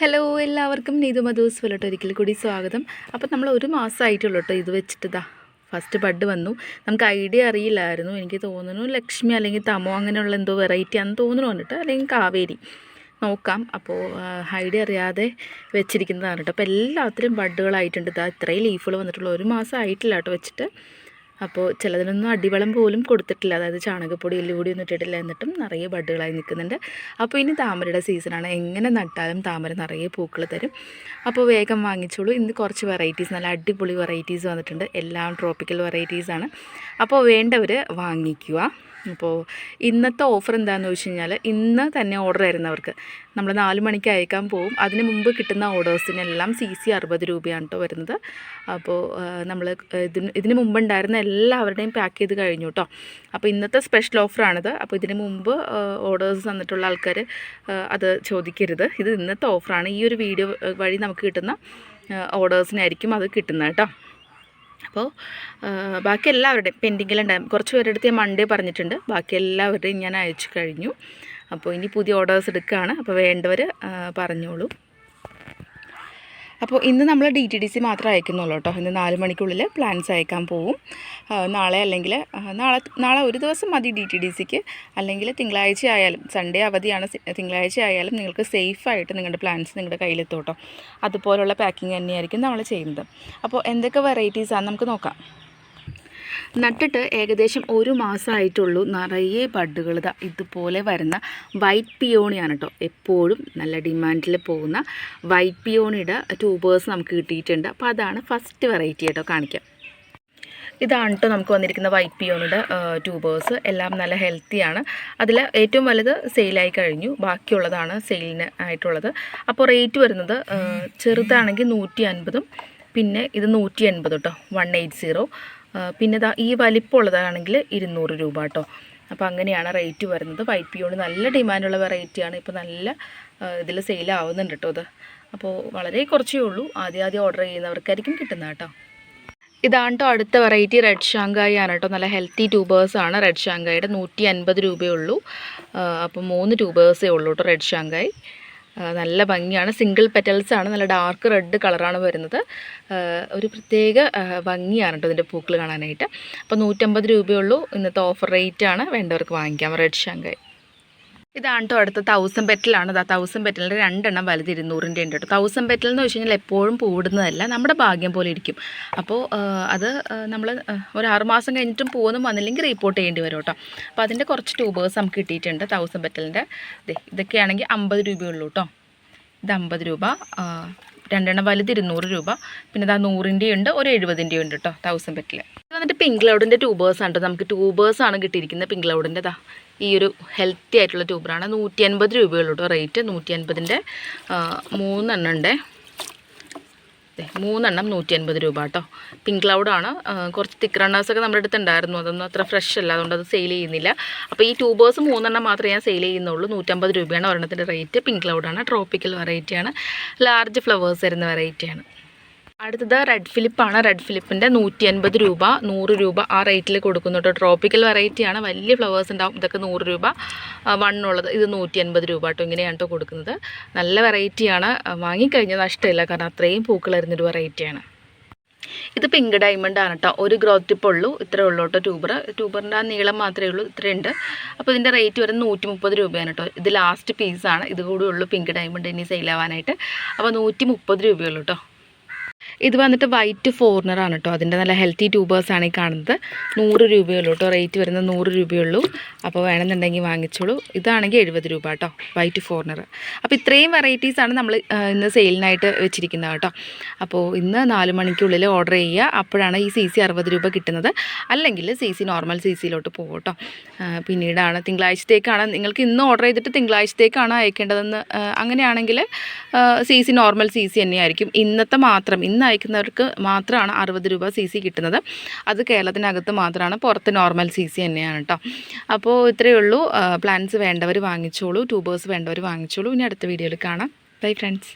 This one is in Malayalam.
ഹലോ എല്ലാവർക്കും നീതു മധൂസ് പോലോട്ട് ഒരിക്കൽ കൂടി സ്വാഗതം. അപ്പോൾ നമ്മൾ ഒരു മാസമായിട്ടുള്ളൂ കേട്ടോ ഇത് വെച്ചിട്ട് ഇതാ ഫസ്റ്റ് ബഡ് വന്നു. നമുക്ക് ഐഡിയ അറിയില്ലായിരുന്നു. എനിക്ക് തോന്നുന്നു ലക്ഷ്മി അല്ലെങ്കിൽ തമോ അങ്ങനെയുള്ള എന്തോ വെറൈറ്റി ആണെന്ന് തോന്നുന്നു വന്നിട്ട് അല്ലെങ്കിൽ കാവേരി. നോക്കാം. അപ്പോൾ ഐഡിയ അറിയാതെ വെച്ചിരിക്കുന്നതാണ് കേട്ടോ. അപ്പോൾ എല്ലാത്തിലും ബഡുകളായിട്ടുണ്ട് ഇതാ ഇത്രയും ലീഫുകൾ വന്നിട്ടുള്ള. ഒരു മാസം ആയിട്ടില്ല കേട്ടോ വെച്ചിട്ട്. അപ്പോൾ ചിലതിനൊന്നും അടിവളം പോലും കൊടുത്തിട്ടില്ല. അതായത് ചാണകപ്പൊടി എല്ലുപൊടി ഒന്നും ഇട്ടിട്ടില്ല എന്നിട്ടും നിറയെ ബഡുകളായി നിൽക്കുന്നുണ്ട്. അപ്പോൾ ഇനി താമരയുടെ സീസണാണ്. എങ്ങനെ നട്ടാലും താമര നിറയെ പൂക്കൾ തരും. അപ്പോൾ വേഗം വാങ്ങിച്ചോളൂ. ഇന്ന് കുറച്ച് വെറൈറ്റീസ് നല്ല അടിപൊളി വെറൈറ്റീസ് വന്നിട്ടുണ്ട്. എല്ലാം ട്രോപ്പിക്കൽ വെറൈറ്റീസാണ് അപ്പോൾ വേണ്ടവർ വാങ്ങിക്കുക. അപ്പോൾ ഇന്നത്തെ ഓഫർ എന്താണെന്ന് വെച്ച് കഴിഞ്ഞാൽ ഇന്ന് തന്നെ ഓർഡർ തരുന്നവർക്ക് നമ്മൾ നാല് മണിക്ക് അയക്കാൻ പോകും അതിന് മുമ്പ് കിട്ടുന്ന ഓർഡേഴ്സിനെല്ലാം സി സി അറുപത് രൂപയാണ് കേട്ടോ വരുന്നത്. അപ്പോൾ നമ്മൾ ഇതിന് ഇതിന് മുമ്പ് ഉണ്ടായിരുന്ന എല്ലാവരുടെയും പാക്ക് ചെയ്ത് കഴിഞ്ഞു കേട്ടോ അപ്പോൾ ഇന്നത്തെ സ്പെഷ്യൽ ഓഫറാണിത് അപ്പോൾ ഇതിന് മുമ്പ് ഓർഡേഴ്സ് തന്നിട്ടുള്ള ആൾക്കാർ അത് ചോദിക്കരുത്. ഇത് ഇന്നത്തെ ഓഫറാണ് ഈ ഒരു വീഡിയോ വഴി നമുക്ക് കിട്ടുന്ന ഓർഡേഴ്സിനായിരിക്കും അത് കിട്ടുന്നത് കേട്ടോ അപ്പോൾ ബാക്കി എല്ലാവരുടെയും പെൻഡിങ്ങിലുണ്ടായിരുന്നു കുറച്ച് പേരുടെ അടുത്ത് ഞാൻ മൺഡേ പറഞ്ഞിട്ടുണ്ട്. ബാക്കി എല്ലാവരുടെയും ഞാൻ അയച്ചു കഴിഞ്ഞു. അപ്പോൾ ഇനി പുതിയ ഓർഡേഴ്സ് എടുക്കുകയാണ് അപ്പോൾ വേണ്ടവർ പറഞ്ഞോളൂ. അപ്പോൾ ഇന്ന് നമ്മൾ ഡി ടി ഡി സി മാത്രമേ അയക്കുന്നുള്ളൂ കേട്ടോ. ഇന്ന് നാല് മണിക്കുള്ളിൽ പ്ലാൻസ് അയക്കാൻ പോവും. നാളെ അല്ലെങ്കിൽ നാളെ നാളെ ഒരു ദിവസം മതി ഡി ടി ഡി സിക്ക് അല്ലെങ്കിൽ തിങ്കളാഴ്ച ആയാലും സൺഡേ അവധിയാണ് തിങ്കളാഴ്ച ആയാലും നിങ്ങൾക്ക് സേഫായിട്ട് നിങ്ങളുടെ പ്ലാൻസ് നിങ്ങളുടെ കയ്യിലെത്തും കേട്ടോ. അതുപോലുള്ള പാക്കിങ് തന്നെയായിരിക്കും നമ്മൾ ചെയ്യുന്നത്. അപ്പോൾ എന്തൊക്കെ വെറൈറ്റീസാണ് നമുക്ക് നോക്കാം. നട്ടിട്ട് ഏകദേശം ഒരു മാസമായിട്ടുള്ളൂ നിറയെ ബഡുകൾ. ഇതാ ഇതുപോലെ വരുന്ന വൈറ്റ് പിയോണിയാണ് കേട്ടോ എപ്പോഴും നല്ല ഡിമാൻഡിൽ പോകുന്ന വൈറ്റ് പിയോണിയുടെ ട്യൂബേഴ്സ് നമുക്ക് കിട്ടിയിട്ടുണ്ട്. അപ്പോൾ അതാണ് ഫസ്റ്റ് വെറൈറ്റി കേട്ടോ കാണിക്കാം. ഇതാണ് കേട്ടോ നമുക്ക് വന്നിരിക്കുന്ന വൈറ്റ് പിയോണിയുടെ ട്യൂബേഴ്സ്. എല്ലാം നല്ല ഹെൽത്തിയാണ് അതിൽ ഏറ്റവും വലുത് സെയിലായി കഴിഞ്ഞു. ബാക്കിയുള്ളതാണ് സെയിലിന് ആയിട്ടുള്ളത്. അപ്പോൾ റേറ്റ് വരുന്നത് ചെറുതാണെങ്കിൽ നൂറ്റി പിന്നെ ഇത് നൂറ്റി എൺപത് കേട്ടോ വൺ എയ്റ്റ് സീറോ. പിന്നെ ഇതാ ഈ വലിപ്പമുള്ളതാണെങ്കിൽ ഇരുന്നൂറ് രൂപ കേട്ടോ. അപ്പോൾ അങ്ങനെയാണ് റേറ്റ് വരുന്നത്. വൈറ്റ് പിയോണ് നല്ല ഡിമാൻഡുള്ള വെറൈറ്റിയാണ് ഇപ്പോൾ നല്ല ഇതിൽ സെയിലാവുന്നുണ്ട് കേട്ടോ അത് അപ്പോൾ വളരെ കുറച്ചേ ഉള്ളൂ. ആദ്യം ആദ്യം ഓർഡർ ചെയ്യുന്നവർക്കായിരിക്കും കിട്ടുന്നത് കേട്ടോ. ഇതാണ് കേട്ടോ അടുത്ത വെറൈറ്റി റെഡ് ഷാങ്കായി ആണ് കേട്ടോ നല്ല ഹെൽത്തി ട്യൂബേഴ്സാണ് റെഡ് ഷാങ്കായുടെ നൂറ്റി അൻപത് രൂപയേ ഉള്ളൂ. അപ്പോൾ മൂന്ന് ട്യൂബേഴ്സേ ഉള്ളൂ കേട്ടോ റെഡ് ഷാങ്കായി നല്ല ഭംഗിയാണ്. സിംഗിൾ പെറ്റൽസ് ആണ്. നല്ല ഡാർക്ക് റെഡ് കളറാണ് വരുന്നത്. ഒരു പ്രത്യേക ഭംഗിയാണ് കേട്ടോ ഇതിന്റെ പൂക്കൾ കാണാനായിട്ട്. അപ്പോൾ നൂറ്റമ്പത് രൂപയുള്ളൂ ഇന്നത്തെ ഓഫർ റേറ്റ് ആണ്. വേണ്ടവർക്ക് വാങ്ങിക്കാം. റെഡ് ഷാങ്കായ് ഇതാണ് കേട്ടോ അടുത്ത തൗസൻഡ് പെറ്റലാണ് ആ തൗസൻഡ് പെറ്റലിന്റെ രണ്ടെണ്ണം വലുത് ഇരുന്നൂറിന്റെ ഉണ്ട് കേട്ടോ തൗസൻഡ് പെറ്റൽ എന്ന് വെച്ച് കഴിഞ്ഞാൽ എപ്പോഴും പൂടുന്നതല്ല നമ്മുടെ ഭാഗ്യം പോലെ ഇരിക്കും. അപ്പോൾ അത് നമ്മൾ ഒരു ആറുമാസം കഴിഞ്ഞിട്ടും പോകുന്നു വന്നില്ലെങ്കിൽ റിപ്പോർട്ട് ചെയ്യേണ്ടി വരും കേട്ടോ അപ്പോൾ അതിന്റെ കുറച്ച് ട്യൂബേഴ്സ് നമുക്ക് കിട്ടിയിട്ടുണ്ട് തൗസൻഡ് പെറ്റലിന്റെ ഇതൊക്കെയാണെങ്കിൽ അമ്പത് രൂപയുള്ളൂ കേട്ടോ ഇത് അമ്പത് രൂപ രണ്ടെണ്ണം വലുത് ഇരുന്നൂറ് രൂപ. പിന്നെ ഇതാ നൂറിന്റെ ഉണ്ട് ഒരു എഴുപതിന്റെ ഉണ്ട് കേട്ടോ തൗസൻഡ് പെറ്റിൽ ഇത് വന്നിട്ട് പിങ്ക് ലൗഡിന്റെ ട്യൂബേഴ്സ് ആണ് കേട്ടോ നമുക്ക് ട്യൂബേഴ്സാണ് കിട്ടിയിരിക്കുന്നത് പിങ്ക് ലൗഡിന്റെ ഈ ഒരു ഹെൽത്തി ആയിട്ടുള്ള ട്യൂബറാണ് നൂറ്റി അൻപത് രൂപയുള്ളൂ റേറ്റ് നൂറ്റി അൻപതിന്റെ മൂന്നെണ്ണം ഉണ്ട്. മൂന്നെണ്ണം നൂറ്റി അൻപത് രൂപ കേട്ടോ പിങ്ക് ക്ലൗഡാണ് കുറച്ച് തിക്ക് റണ്ണേഴ്സൊക്കെ നമ്മുടെ അടുത്ത് ഉണ്ടായിരുന്നു. അതൊന്നും അത്ര ഫ്രഷ് അല്ല. അതുകൊണ്ട് അത് സെയിൽ ചെയ്യുന്നില്ല. അപ്പോൾ ഈ ട്യൂബേഴ്സ് മൂന്നെണ്ണം മാത്രമേ ഞാൻ സെയിൽ ചെയ്യുന്നുള്ളൂ. നൂറ്റമ്പത് രൂപയാണ് ഒരെണ്ണത്തിന്റെ റേറ്റ് പിങ്ക് ക്ലൗഡാണ് ട്രോപ്പിക്കൽ വെറൈറ്റിയാണ് ലാർജ് ഫ്ലവേഴ്സ് വരുന്ന വെറൈറ്റിയാണ് അടുത്തത് റെഡ് ഫിലിപ്പാണ് റെഡ് ഫിലിപ്പിന്റെ നൂറ്റി അൻപത് രൂപ നൂറ് രൂപ ആ റേറ്റിൽ കൊടുക്കുന്നുണ്ട് ട്രോപ്പിക്കൽ വെറൈറ്റിയാണ് വലിയ ഫ്ലവേഴ്സ് ഉണ്ടാവും. ഇതൊക്കെ നൂറ് രൂപ വണ്ണുള്ളത് ഇത് നൂറ്റി അൻപത് രൂപ കേട്ടോ ഇങ്ങനെയാണ് കേട്ടോ കൊടുക്കുന്നത്. നല്ല വെറൈറ്റിയാണ് വാങ്ങിക്കഴിഞ്ഞാൽ നഷ്ടമില്ല. കാരണം അത്രയും പൂക്കൾ വരുന്നൊരു വെറൈറ്റിയാണ് ഇത് പിങ്ക് ഡയമണ്ട് ആണ് കേട്ടോ ഒരു ഗ്രോത്ത് ടിപ്പ് ഉള്ളൂ. ഇത്രേ ഉള്ളൂ കേട്ടോ ട്യൂബർ ട്യൂബറിന്റെ ആ നീളം മാത്രമേ ഉള്ളൂ. ഇത്രയുണ്ട്. അപ്പോൾ ഇതിന്റെ റേറ്റ് വരുന്നത് നൂറ്റി മുപ്പത് രൂപയാണ് കേട്ടോ ഇത് ലാസ്റ്റ് പീസാണ് ഇത് കൂടി ഉള്ളൂ പിങ്ക് ഡയമണ്ട് ഇനി സെയിലാവാനായിട്ട് അപ്പോൾ നൂറ്റി മുപ്പത് രൂപയുള്ളൂ കേട്ടോ ഇത് വന്നിട്ട് വൈറ്റ് ഫോറിനറാണ് കേട്ടോ അതിന്റെ നല്ല ഹെൽത്തി ട്യൂബേഴ്സാണ് ഈ കാണുന്നത്. നൂറ് രൂപയുള്ളൂ കേട്ടോ റേറ്റ് വരുന്നത് നൂറ് രൂപയുള്ളൂ. അപ്പോൾ വേണമെന്നുണ്ടെങ്കിൽ വാങ്ങിച്ചോളൂ. ഇതാണെങ്കിൽ എഴുപത് രൂപ കേട്ടോ വൈറ്റ് ഫോറിനർ അപ്പോൾ ഇത്രയും വെറൈറ്റീസാണ് നമ്മൾ ഇന്ന് സെയിലിനായിട്ട് വെച്ചിരിക്കുന്നത് കേട്ടോ അപ്പോൾ ഇന്ന് നാല് മണിക്കുള്ളിൽ ഓർഡർ ചെയ്യുക. അപ്പോഴാണ് ഈ സി സി അറുപത് രൂപ കിട്ടുന്നത്. അല്ലെങ്കിൽ സി സി നോർമൽ സി സിയിലോട്ട് പോകും കേട്ടോ പിന്നീടാണ് തിങ്കളാഴ്ചത്തേക്കാണ്. നിങ്ങൾക്ക് ഇന്ന് ഓർഡർ ചെയ്തിട്ട് തിങ്കളാഴ്ചത്തേക്കാണ് അയക്കേണ്ടതെന്ന് അങ്ങനെയാണെങ്കിൽ C C normal C C തന്നെയായിരിക്കും. ഇന്നത്തെ മാത്രം ഇന്ന് അയക്കുന്നവർക്ക് മാത്രമാണ് അറുപത് രൂപ സി സി കിട്ടുന്നത്. അത് കേരളത്തിനകത്ത് മാത്രമാണ്. പുറത്ത് നോർമൽ സി സി തന്നെയാണ് കേട്ടോ അപ്പോൾ ഇത്രയേ ഉള്ളൂ. പ്ലാൻസ് വേണ്ടവർ വാങ്ങിച്ചോളൂ. ട്യൂബേഴ്സ് വേണ്ടവർ വാങ്ങിച്ചോളൂ. ഇനി അടുത്ത വീഡിയോയിൽ കാണാം. Bye friends